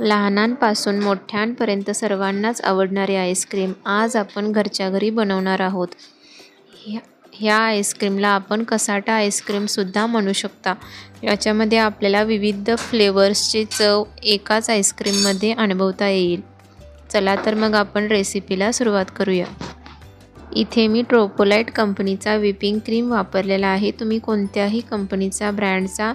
लहानांपासून मोठ्यांपर्यंत सर्वांनाच आवडणारी आईस्क्रीम आज आपण घरच्या घरी बनवणार आहोत. ह्या ह्या आईस्क्रीमला आपण कसाटा आईस्क्रीमसुद्धा म्हणू शकता. याच्यामध्ये आपल्याला विविध फ्लेवर्सची चव एकाच आईस्क्रीममध्ये अनुभवता येईल. चला तर मग आपण रेसिपीला सुरुवात करूया. इथे मी ट्रोपोलाईट कंपनीचा विपिंग क्रीम वापरलेला आहे. तुम्ही कोणत्याही कंपनीचा ब्रँडचा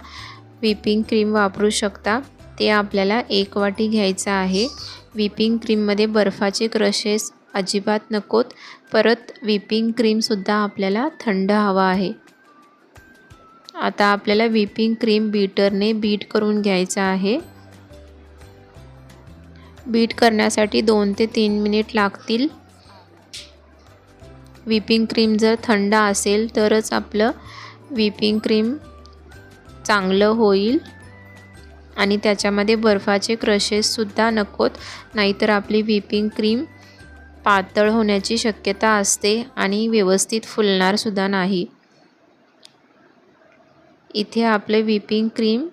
विपिंग क्रीम वापरू शकता. ते आपल्याला एक वाटी घ्यायचं आहे. विपिंग क्रीममध्ये बर्फाचे क्रशेस अजिबात नकोत. परत विपिंग क्रीमसुद्धा आपल्याला थंड हवा आहे. आता आपल्याला विपिंग क्रीम बीटरने बीट करून घ्यायचं आहे. बीट करण्यासाठी दोन ते तीन मिनिट लागतील. विपिंग क्रीम जर थंड असेल तरच आपलं विपिंग क्रीम चांगलं होईल. आणि त्याच्यामध्ये बर्फाचे क्रशेससुद्धा नकोत नाहीतर आपली व्हिपिंग क्रीम पातळ होण्याची शक्यता असते आणि व्यवस्थित फुलणारसुद्धा नाही. इथे आपले व्हिपिंग क्रीम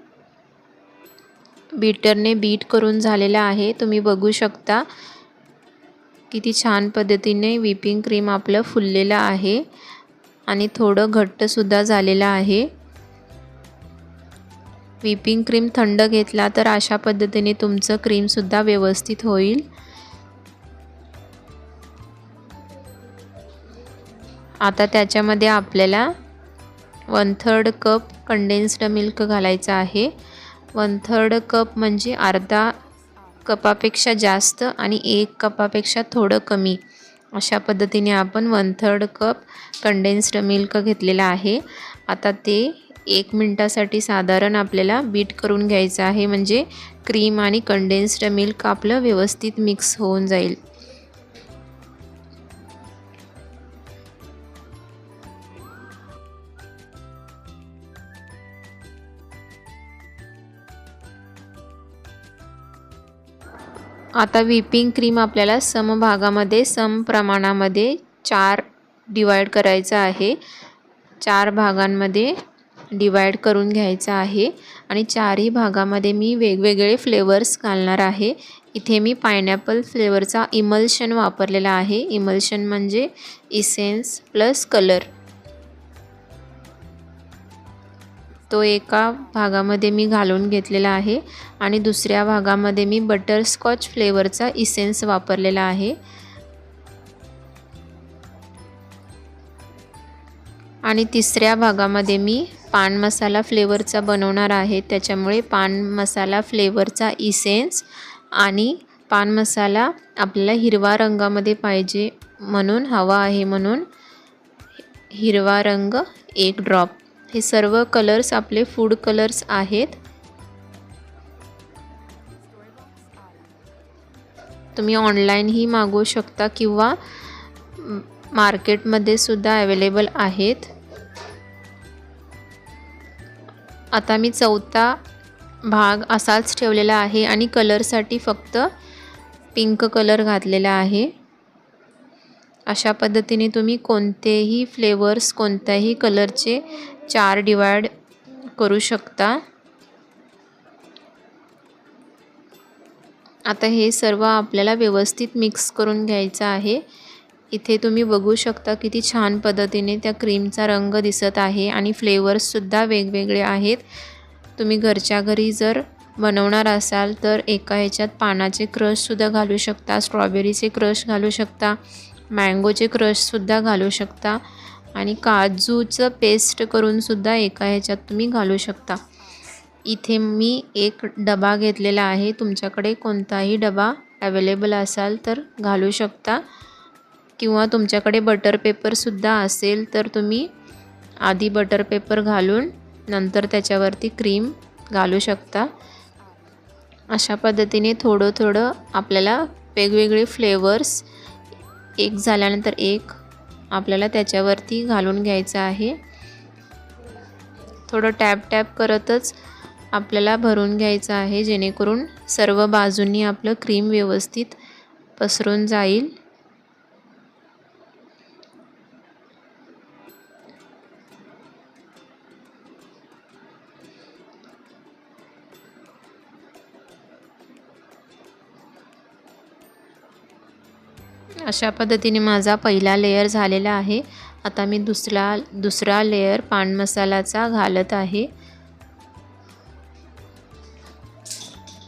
बीटरने बीट करून झालेलं आहे. तुम्ही बघू शकता किती छान पद्धतीने व्हिपिंग क्रीम आपलं फुललेलं आहे आणि थोडं घट्टसुद्धा झालेलं आहे. व्हिपिंग क्रीम थंड घेतला तर अशा पद्धतीने तुमचं क्रीमसुद्धा व्यवस्थित होईल. आता त्याच्यामध्ये आपल्याला one third cup condensed milk घालायचं आहे. वन थर्ड कप म्हणजे अर्धा कपापेक्षा जास्त आणि एक कपापेक्षा थोडं कमी. अशा पद्धतीने आपण one third cup condensed milk घेतलेलं आहे. आता ते एक मिनटासाठी साधारण आपल्याला बीट करून घ्यायचं आहे. म्हणजे क्रीम आणि कंडेन्स्ड मिल्क आपलं व्यवस्थित मिक्स होऊन जाईल. आता व्हिपिंग क्रीम आपल्याला समभागामध्ये सम प्रमाणामध्ये चार डिवाइड करायचं आहे. चार भागांमध्ये डिवाईड करून घ्यायचं आहे. आणि चारही भागामध्ये मी वेगवेगळे फ्लेवर्स घालणार आहे. इथे मी पायनॅपल फ्लेवरचा इमल्शन वापरलेला आहे. इमल्शन म्हणजे इसेन्स प्लस कलर तो एका भागामध्ये मी घालून घेतलेला आहे. आणि दुसऱ्या भागामध्ये मी बटरस्कॉच फ्लेवरचा इसेन्स वापरलेला आहे. आणि तिसऱ्या भागामध्ये मी पान मसाला फ्लेवरचा बनवणार आहे. त्याच्यामुळे पान मसाला फ्लेवरचा इसेन्स आणि पान मसाला आपल्याला हिरवा रंगामध्ये पाहिजे म्हणून हवा आहे म्हणून हिरवा रंग एक ड्रॉप हे सर्व कलर्स आपले फूड कलर्स आहेत. तुम्ही ऑनलाईनही मागवू शकता किंवा मार्केटमध्ये सुद्धा अवेलेबल आहेत. आता मी चौथा भाग असाच ठेवलेला आहे आणि कलरसाठी फक्त पिंक कलर घातलेला आहे. अशा पद्धतीने तुम्ही कोणतेही फ्लेवर्स कोणत्याही कलरचे चार डिवाइड करू शकता. आता हे सर्व आपल्याला व्यवस्थित मिक्स करून घ्यायचं आहे. इथे तुम्ही बघू शकता किती छान पद्धतीने त्या क्रीमचा रंग दिसत आहे आणि फ्लेवर्ससुद्धा वेगवेगळे आहेत. तुम्ही घरच्या घरी जर बनवणार असाल तर एका ह्याच्यात पानाचे क्रशसुद्धा घालू शकता स्ट्रॉबेरीचे क्रश घालू शकता मँगोचे क्रशसुद्धा घालू शकता आणि काजूचं पेस्ट करूनसुद्धा एका ह्याच्यात तुम्ही घालू शकता. इथे मी एक डबा घेतलेला आहे तुमच्याकडे कोणताही डबा अवेलेबल असाल तर घालू शकता. किंवा तुमच्याकडे बटर पेपरसुद्धा असेल तर तुम्ही आधी बटर पेपर घालून नंतर त्याच्यावरती क्रीम घालू शकता. अशा पद्धतीने थोडं थोडं आपल्याला वेगवेगळे फ्लेवर्स एक झाल्यानंतर एक आपल्याला त्याच्यावरती घालून घ्यायचं आहे. थोडं टॅप टॅप करतच आपल्याला भरून घ्यायचं आहे जेणेकरून सर्व बाजूंनी आपलं क्रीम व्यवस्थित पसरून जाईल. अशा पद्धतीने माझा पहिला लेयर झालेला आहे. आता मी दुसरा दुसरा लेयर पान मसाल्याचा घालत आहे.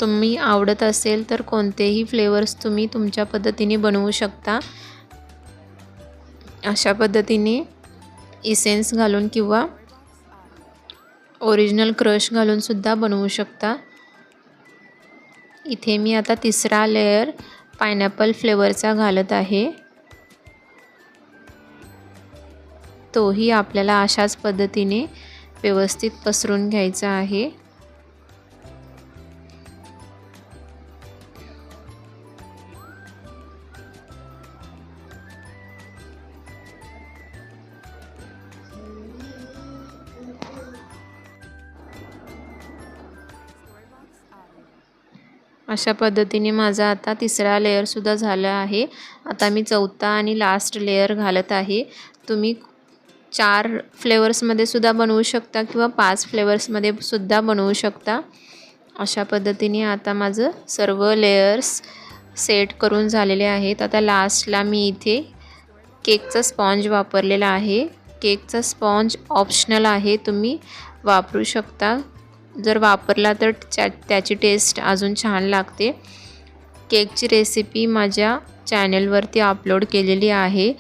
तुम्ही आवडत असेल तर कोणतेही फ्लेवर्स तुम्ही तुमच्या पद्धतीने बनवू शकता. अशा पद्धतीने इसेन्स घालून किंवा ओरिजिनल क्रश घालूनसुद्धा बनवू शकता. इथे मी आता तिसरा लेयर पायनॅपल फ्लेवरचा घालत आहे. तोही आपल्याला अशाच पद्धतीने व्यवस्थित पसरून घ्यायचा आहे. अशा पद्धतीने माझा आता तिसरा लेअरसुद्धा झाला आहे. आता मी चौथा आणि लास्ट लेअर घालत आहे. तुम्ही चार फ्लेवर्समध्ये सुद्धा बनवू शकता किंवा पाच फ्लेवर्समध्ये सुद्धा बनवू शकता. अशा पद्धतीने आता माझं सर्व लेयर्स सेट करून झालेले आहेत. आता लास्टला मी इथे केकचा स्पॉन्ज वापरलेला आहे. केकचा स्पॉन्ज ऑप्शनल आहे. तुम्ही वापरू शकता. जर वापरला तर त्या त्याची टेस्ट अजून छान लागते. केकची रेसिपी माझ्या चॅनलवरती अपलोड केलेली आहे.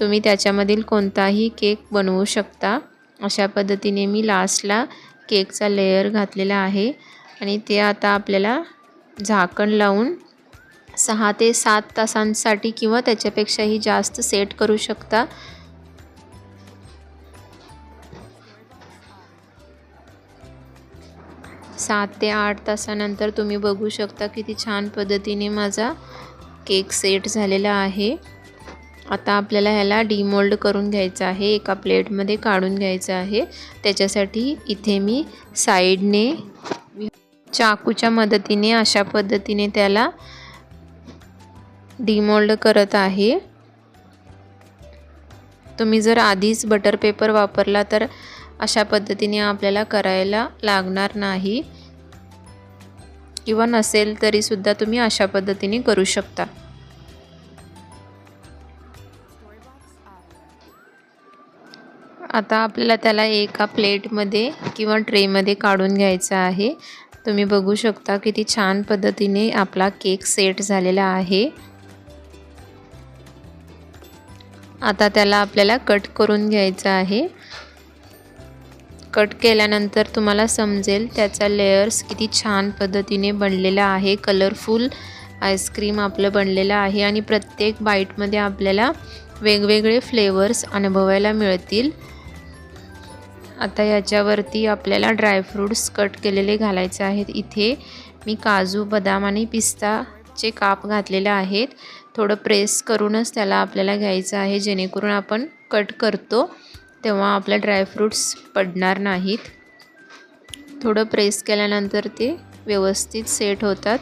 तुम्ही त्याच्यामधील कोणताही केक बनवू शकता. अशा पद्धतीने मी लास्टला केकचा लेयर घातलेला आहे. आणि ते आता आपल्याला झाकण लावून सहा ते सात तासांसाठी किंवा त्याच्यापेक्षाही जास्त सेट करू शकता. सात ते आठ तासानंतर तुम्ही बघू शकता किती छान पद्धतीने माझा केक सेट झालेला आहे. आता आपल्याला ह्याला डिमोल्ड करून घ्यायचं आहे एका प्लेटमध्ये काढून घ्यायचं आहे. त्याच्यासाठी इथे मी साईडने चाकूच्या मदतीने अशा पद्धतीने त्याला डिमोल्ड करत आहे. तुम्ही जर आधीच बटर पेपर वापरला तर अशा पद्धतीने आपल्याला करायला लागणार नाही. किंवा नसेल तरीसुद्धा तुम्ही अशा पद्धतीने करू शकता. आता आपल्याला त्याला एका प्लेटमध्ये किंवा ट्रेमध्ये काढून घ्यायचं आहे. तुम्ही बघू शकता किती छान पद्धतीने आपला केक सेट झालेला आहे. आता त्याला आपल्याला कट करून घ्यायचं आहे. कट केल्यानंतर तुम्हाला समजेल त्याचा लेयर्स किती छान पद्धतीने बनलेला आहे. कलरफुल आईस्क्रीम आपलं बनलेलं आहे आणि प्रत्येक बाईटमध्ये आपल्याला वेगवेगळे फ्लेवर्स अनुभवायला मिळतील. आता याच्यावरती आपल्याला ड्रायफ्रूट्स कट केलेले घालायचे आहेत. इथे मी काजू बदाम आणि पिस्ताचे काप घातलेले आहेत. थोडं प्रेस करूनच त्याला आपल्याला घ्यायचं आहे जेणेकरून आपण कट करतो. तेव्हा आपल्या ड्रायफ्रूट्स पडणार नाहीत. थोडं प्रेस केल्यानंतर ते व्यवस्थित सेट होतात.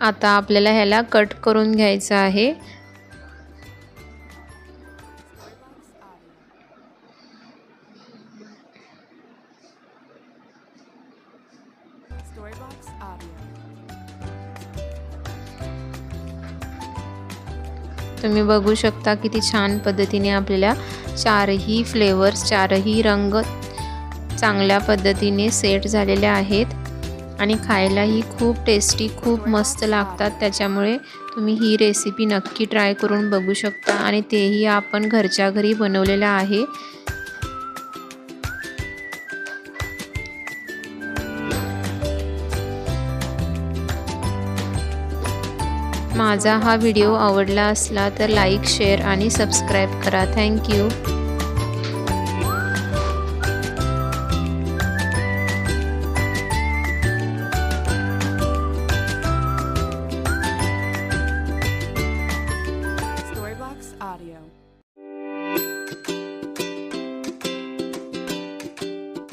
आता आपल्याला ह्याला कट करून घ्यायचं आहे. तुम्ही बघू शकता किती छान पद्धतीने आपल्याला चारही फ्लेवर्स चारही रंग चांगल्या पद्धतीने सेट झालेले आहेत. आणि खायलाही खूप टेस्टी खूप मस्त लागतात. त्याच्यामुळे तुम्ही ही रेसिपी नक्की ट्राय करून बघू शकता. आणि तेही आपण घरच्या घरी बनवलेलं आहे. माझा हा व्हिडिओ आवडला असला तर लाईक शेअर आणि सबस्क्राईब करा. Thank you